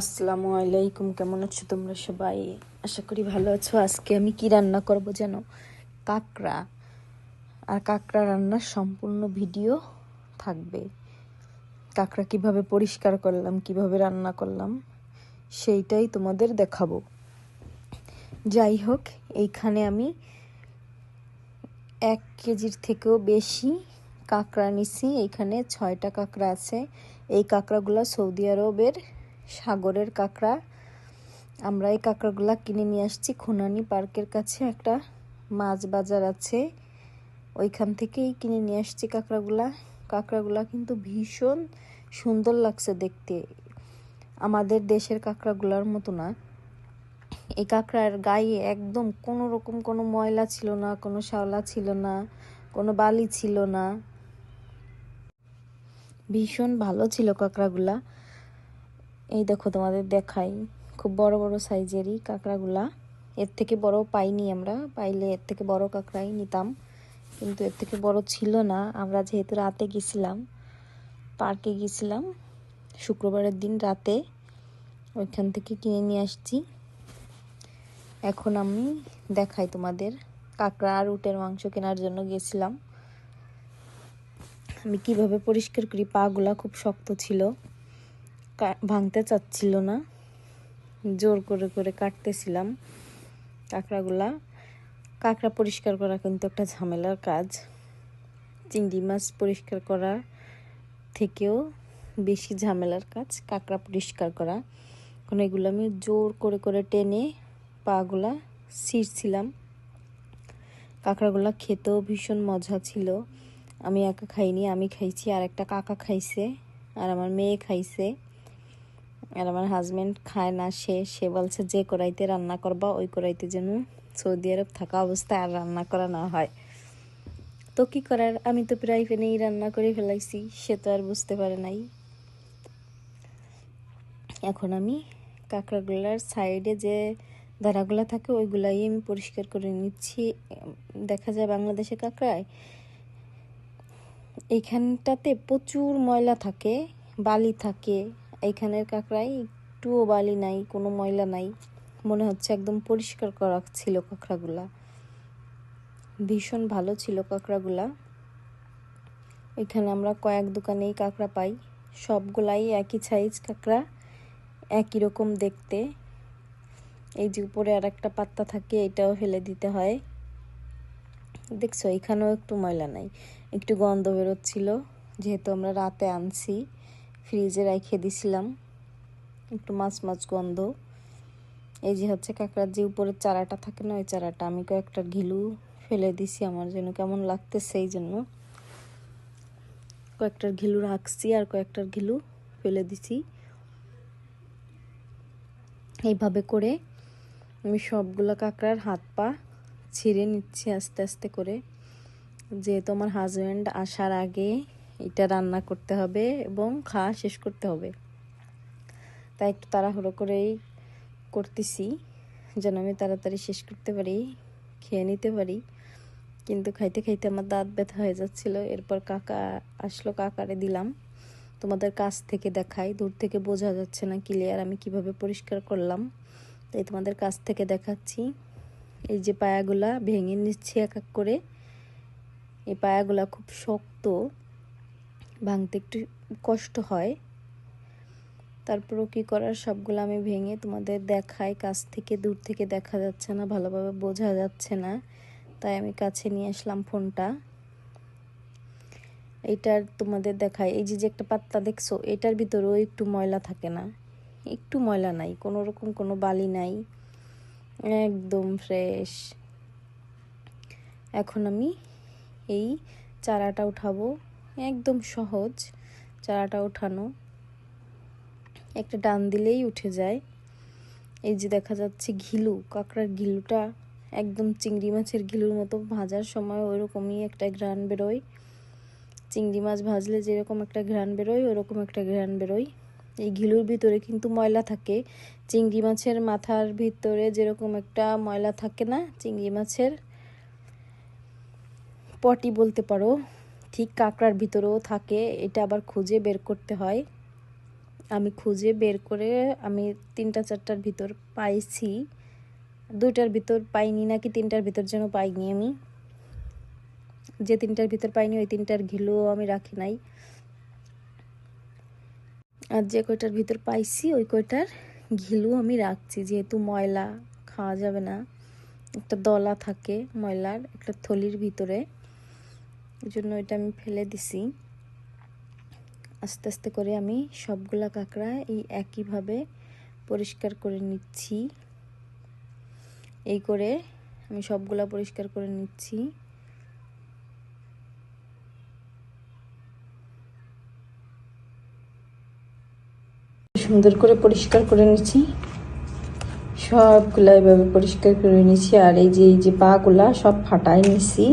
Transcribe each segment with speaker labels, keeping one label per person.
Speaker 1: আসসালামু আলাইকুম, কেমন আছো তোমরা সবাই? আশা করি ভালো আছো। আজকে আমি কি রান্না করব যেন কাঁকড়া। আর কাঁকড়া রান্নার সম্পূর্ণ ভিডিও থাকবে। কাঁকড়া কীভাবে পরিষ্কার করলাম, কীভাবে রান্না করলাম, সেইটাই তোমাদের দেখাবো। যাই হোক, এইখানে আমি এক কেজির থেকেও বেশি কাঁকড়া নিছি। এইখানে ছয়টা কাঁকড়া আছে। এই কাঁকড়াগুলো সৌদি আরবের সাগরের কাঁকড়া। আমরা এই কাঁকড়াগুলো কিনে নিয়ে আসছি খুনানি পার্কের কাছে। একটা মাছ বাজার আছে। ওইখান থেকেই কিনে নিয়ে আসছি কাঁকড়াগুলা। কাঁকড়াগুলা কিন্তু ভীষণ সুন্দর লাগছে দেখতে। আমাদের দেশের কাঁকড়াগুলার মতো না। এই কাঁকড়ার গায়ে একদম কোনো রকম কোনো ময়লা ছিল না, কোনো শ্যাওলা ছিল না, কোনো বালি ছিল না। ভীষণ ভালো ছিল কাঁকড়াগুলা। এই দেখো তোমাদের দেখাই। খুব বড় বড় সাইজেরই কাঁকড়াগুলা। এর থেকে বড় পাইনি আমরা। পাইলে এর থেকে বড় কাঁকড়াই নিতাম। কিন্তু এর থেকে বড় ছিল না। আমরা যেহেতু রাতে গেছিলাম, পার্কে গেছিলাম, শুক্রবারের দিন রাতে ওইখান থেকে কিনে নিয়ে আসছি। এখন আমি দেখাই তোমাদের কাঁকড়া আর উটের মাংস কেনার জন্য গেছিলাম। আমি কীভাবে পরিষ্কার করি? পাগুলা খুব শক্ত ছিল। ভাঙতে চাচ্ছিল না। জোর করে করে কাটতেছিলাম কাঁকড়াগুলা। কাঁকড়া পরিষ্কার করা কিন্তু একটা ঝামেলার কাজ। চিংড়ি মাছ পরিষ্কার করা থেকেও বেশি ঝামেলার কাজ, কাঁকড়া পরিষ্কার করা। এখন এগুলো আমি জোর করে করে টেনে পাগুলা ছিঁড়ছিলাম। কাঁকড়াগুলা খেতেও ভীষণ মজা ছিল। আমি একা খাইনি, আমি খাইছি আর একটা কাকা খাইছে, আর আমার মেয়ে খাইছে। আর আমার হাজব্যান্ড খায় না, সে সে বলছে যে কড়াইতে রান্না করবা, ওই কড়াইতে যেন সৌদি আরব থাকা অবস্থায় আর রান্না করা না হয়। তো কি করার? আমি তো প্রায় ফেনেই রান্না করে ফেলাইছি, সে তো আর বুঝতে পারে নাই। এখন আমি কাঁকড়াগুলার সাইডে যে ধারাগুলো থাকে, ওইগুলাই আমি পরিষ্কার করে নিচ্ছি। দেখা যায় বাংলাদেশে কাঁকড়ায় এইখানটাতে প্রচুর ময়লা থাকে, বালি থাকে এইখানের কাঁকড়ায় একটুও বালি নাই, কোনো ময়লা নাই। মনে হচ্ছে একদম পরিষ্কার করা ছিল কাঁকড়াগুলা। ভীষণ ভালো ছিল কাঁকড়াগুলা। এখানে আমরা কয়েক দোকানেই কাঁকড়া পাই। সবগুলাই একই সাইজ কাঁকড়া, একই রকম দেখতে। এই যে উপরে আর একটা পাত্তা থাকে, এটাও ফেলে দিতে হয়। দেখছ, এখানেও একটু ময়লা নাই। একটু গন্ধ বেরোচ্ছিল, যেহেতু আমরা রাতে আনছি। ফ্রিজে রেখে দিছিলাম। একটু মাছ মাছ গন্ধ। এই যে হচ্ছে কাঁকড়ার যে উপরের চারাটা থাকে না, ওই চারাটা আমি কয়েকটা ঘিলু ফেলে দিছি আমার জন্য কেমন লাগতেছে সেই জন্য। কয়েকটার ঘিলু রাখছি আর কয়েকটার ঘিলু ফেলে দিছি। এইভাবে করে আমি সবগুলো কাঁকড়ার হাত পা ছিঁড়ে নিচ্ছি আস্তে আস্তে করে। যেহেতু আমার হাজব্যান্ড আসার আগে এটা রান্না করতে হবে এবং খাওয়া শেষ করতে হবে। তাই একটু তাড়াহুড়ো করেই করতেছি। যেন আমি তাড়াতাড়ি শেষ করতে পারি, খেয়ে নিতে পারি। কিন্তু খাইতে খাইতে আমার দাঁত ব্যথা হয়ে যাচ্ছিল। এরপর কাকা আসলো, কাকারে দিলাম। তোমাদের কাছ থেকে দেখাই। দূর থেকে বোঝা যাচ্ছে না ক্লিয়ার আমি কীভাবে পরিষ্কার করলাম। তাই তোমাদের কাছ থেকে দেখাচ্ছি। এই যে পায়াগুলা ভেঙে নিচ্ছি এক এক করে। এই পায়াগুলা খুব শক্ত। ভাঙতে একটু কষ্ট হয়। তারপরও কী করার? সবগুলো আমি ভেঙে তোমাদের দেখাই। কাছ থেকে দূর থেকে দেখা যাচ্ছে না, ভালোভাবে বোঝা যাচ্ছে না। তাই আমি কাছে নিয়ে আসলাম ফোনটা। এইটার তোমাদের দেখায় এই যে যে একটা পাত্তা দেখছ, এটার ভিতরেও একটু ময়লা থাকে না। একটু ময়লা নাই, কোনো রকম কোনো বালি নাই। একদম ফ্রেশ। এখন আমি এই চারাটা উঠাবো। একদম সহজ চারাটা ওঠানো। একটা ডান দিলেই উঠে যায়। এই যে দেখা যাচ্ছে ঘিলু, কাঁকড়ার ঘিলুটা একদম চিংড়ি মাছের ঘিলুর মতো ভাজার সময় ওইরকমই একটা ঘ্রাণ বেরোয়। চিংড়ি মাছ ভাজলে যেরকম একটা ঘ্রাণ বেরোয়, ওরকম একটা ঘ্রাণ বেরোয়। এই ঘিলুর ভিতরে কিন্তু ময়লা থাকে। চিংড়ি মাছের মাথার ভিতরে যেরকম একটা ময়লা থাকে না, চিংড়ি মাছের, পটি বলতে পারো। ঠিক কাঁকড়ার ভিতরেও থাকে, এটা আবার খুঁজে বের করতে হয়। আমি খুঁজে বের করে আমি তিনটা চারটার ভিতর পাইছি। দুইটার ভিতর পাইনি নাকি তিনটার ভিতর যেন পাইনি আমি। যে তিনটার ভিতর পাইনি, ওই তিনটার ঘিলুও আমি রাখি নাই। আর যে কয়টার ভিতর পাইছি, ওই কয়টার ঘিলু আমি রাখছি। যেহেতু ময়লা খাওয়া যাবে না, একটা দলা থাকে ময়লার, একটা থলির ভিতরে। জন্য এটা আমি ফেলে দিছি। আস্তে আস্তে করে আমি সবগুলা কাঁকড়া এই একইভাবে পরিষ্কার করে নিচ্ছি। এই করে আমি সবগুলা পরিষ্কার করে নিচ্ছি। সুন্দর করে পরিষ্কার করে নিচ্ছি। সবগুলা এভাবে পরিষ্কার করে নিচ্ছি আর এই যে এই যে পাগুলা সব ফাটাই নিছি।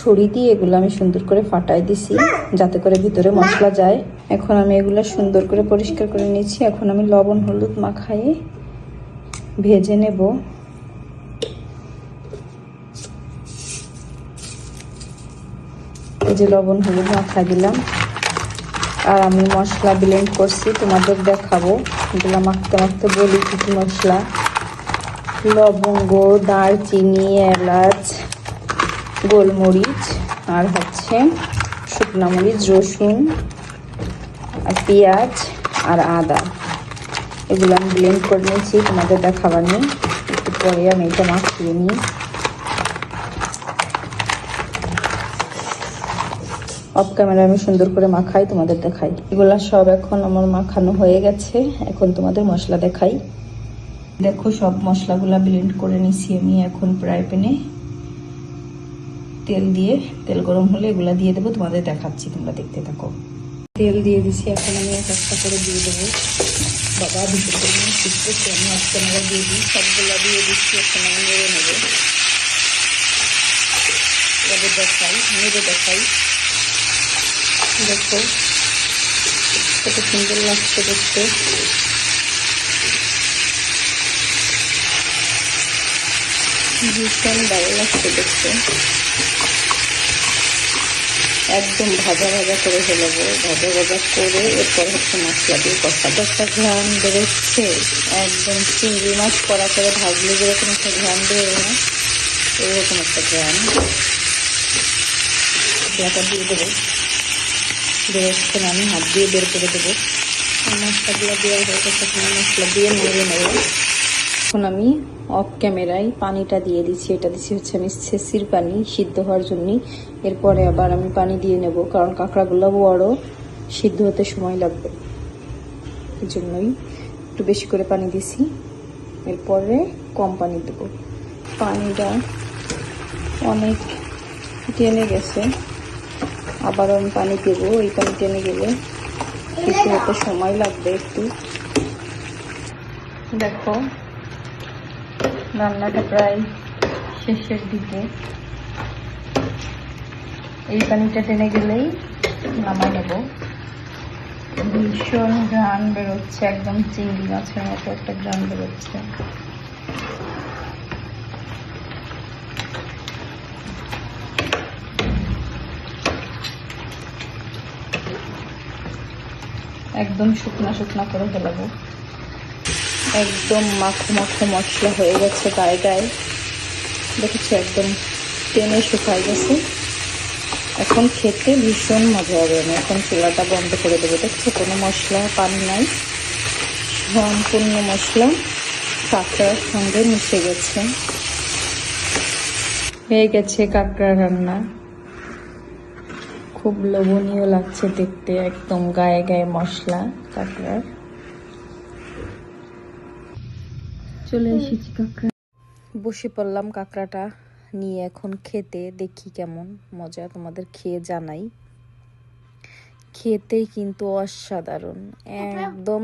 Speaker 1: ছড়ি দিয়ে এগুলো আমি সুন্দর করে ফাটাই দিছি, যাতে করে ভিতরে মশলা যায়। এখন আমি এগুলো সুন্দর করে পরিষ্কার করে নিয়েছি। এখন আমি লবণ, হলুদ মাখায়ে ভেজে নেব। এই যে লবণ, হলুদ মাখা দিলাম। আর আমি মশলা ব্লেন্ড করছি, তোমাদের দেখাবো। এগুলো মাখতে মাখতে বলি কি কি মশলা। লবঙ্গ, দারচিনি, এলাচ গোলমরিচ আর হচ্ছে শুকনো মরিচ, রসুন আর পেঁয়াজ আর আদা। এগুলো আমি ব্লেন্ড করে নিয়েছি, তোমাদের দেখাবার নেই। একটু পরে আমি এটা মাখিয়ে নিই। অফ ক্যামেরা আমি সুন্দর করে মাখাই, তোমাদের দেখাই। এগুলো সব এখন আমার মাখানো হয়ে গেছে। এখন তোমাদের মশলা দেখাই। দেখো, সব মশলাগুলো ব্লেন্ড করে নিছি আমি এখন প্রায় প্যানে। তেল দিয়ে, তেল গরম হলে এগুলা দিয়ে দেবো, তোমাদের দেখাচ্ছি, তোমরা দেখতে থাকো। তেল দিয়ে দিছি, এখন আমি এক একটা করে দিয়ে দেবো। বাবা ভিতর শিখতেছি আমি অফ ক্যামেরা দিয়ে দিই, সবগুলা দিয়ে দিচ্ছি, এখন আমি নেড়ে নেব। দেখাই, নেড়ে দেখাই। দেখো, কত সুন্দর লাগছে দেখতে। ভীষণ ভালো লাগছে দেখতে। একদম ভাজা ভাজা করে ফেলাবো। ভাজা ভাজা করে এরপর হচ্ছে মশলা দিয়ে কষা। একটা ঘ্রাণ বেরোচ্ছে। একদম চিংড়ি মাছ কড়া করে ভাজলে যেরকম একটা ঘ্রাণ বেরোয় না, এরকম একটা ঘ্রাণ। মশলাটা দিয়ে দেবো। বেরোচ্ছেন আমি, হাত দিয়ে বের করে দেবো। মশলাগুলো দেওয়া হয়ে গেছে মশলা দিয়ে নেড়ে নেব এখন আমি অফ ক্যামেরায় পানিটা দিয়ে দিচ্ছি। এটা দিচ্ছি হচ্ছে আমি শেষির পানি সিদ্ধ হওয়ার জন্যই এরপরে আবার আমি পানি দিয়ে নেব, কারণ কাঁকড়াগুলো বড়, সিদ্ধ হতে সময় লাগবে। এই জন্যই একটু বেশি করে পানি দিছি। এরপরে কম পানি দেবো। পানিটা অনেক টেনে গেছে। আবার আমি পানি দেবো এই পানি টেনে গেলে সিদ্ধ হতে সময় লাগবে একটু। দেখো রান্নাটা প্রায় শেষের দিকে। এই পানিটা টেনে গেলেই নামাই নেব। ভীষণ ঘ্রাণ বেরোচ্ছে, একদম চিংড়ি মাছের মতো একটা ঘ্রাণ বেরোচ্ছে। একদম শুকনা শুকনা করে ফেলাবো। একদম মাখো মাখো মশলা হয়ে গেছে গায়ে গায়ে। দেখেছি, একদম টেনে শুকাই গেছে। এখন খেতে ভীষণ মজা হবে। আমি এখন চুলাটা বন্ধ করে দেবো। দেখছ, কোনো মশলা পানি নাই। সম্পূর্ণ মশলা কাঁকড়ার সঙ্গে মিশে গেছে। হয়ে গেছে কাঁকড়া রান্না। খুব লোভনীয় লাগছে দেখতে, একদম গায়ে গায়ে মশলা কাঁকড়ার। চলে এসেছি কাঁকড়া। বসে পড়লাম কাঁকড়াটা নিয়ে এখন খেতে, দেখি কেমন মজা তোমাদের খেয়ে জানাই। খেতেই কিন্তু অসাধারণ, একদম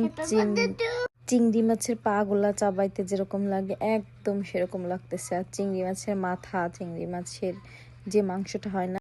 Speaker 1: চিংড়ি মাছের পা গুলা চাবাইতে যেরকম লাগে, একদম সেরকম লাগতেছে। আর চিংড়ি মাছের মাথা, চিংড়ি মাছের যে মাংসটা হয় না